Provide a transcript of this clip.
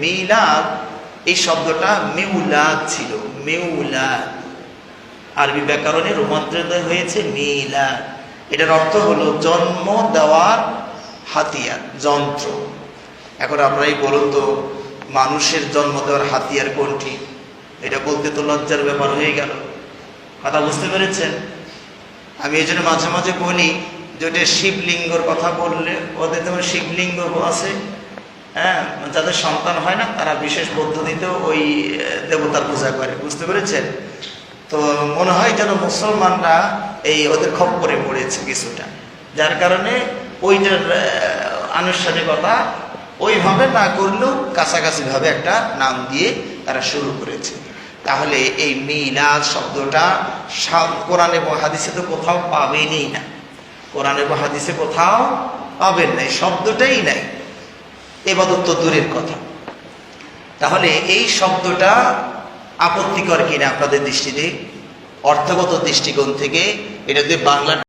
মিলাদ, এই শব্দটা মেউলাদ ছিল, মেউলাদ। আরবি ব্যাকরণে রূপান্তরিত হয়েছে মিলাদ। এটার অর্থ হলো জন্ম দেওয়ার হাতিয়ার, যন্ত্র। এখন আপনারাই বলুন তো, মানুষের জন্ম দেওয়ার হাতিয়ার কোনটি? এটা বলতে তো লজ্জার ব্যাপার হয়ে গেল। কথা বুঝতে পেরেছেন? আমি এই জন্য মাঝে মাঝে বলি যে ওটা শিবলিঙ্গর কথা বললে ওদের তেমন শিবলিঙ্গ আছে। হ্যাঁ যাদের সন্তান হয় না, তারা বিশেষ পদ্ধতিতেও ওই দেবতার পূজা করে। বুঝতে পেরেছেন? তো মনে হয় যেন মুসলমানরা এই ওদের খপ্পরে পড়েছে কিছুটা। যার কারণে ওইটার আনুষ্ঠানিকতা ওইভাবে না করলেও কাছাকাছিভাবে একটা নাম দিয়ে তারা শুরু করেছে। তাহলে এই মিলাদ শব্দটা কোরআন এবং হাদিসে তো কোথাও পাবেনই না। কোরআন এবং হাদিসে কোথাও পাবেন নাই, শব্দটাই নাই। এবাদত তো দূরের কথা। তাহলে এই শব্দটা আপত্তিকর কিনা আপনাদের দৃষ্টিতে? অর্থগত দৃষ্টিকোণ থেকে এটা যদি বাংলা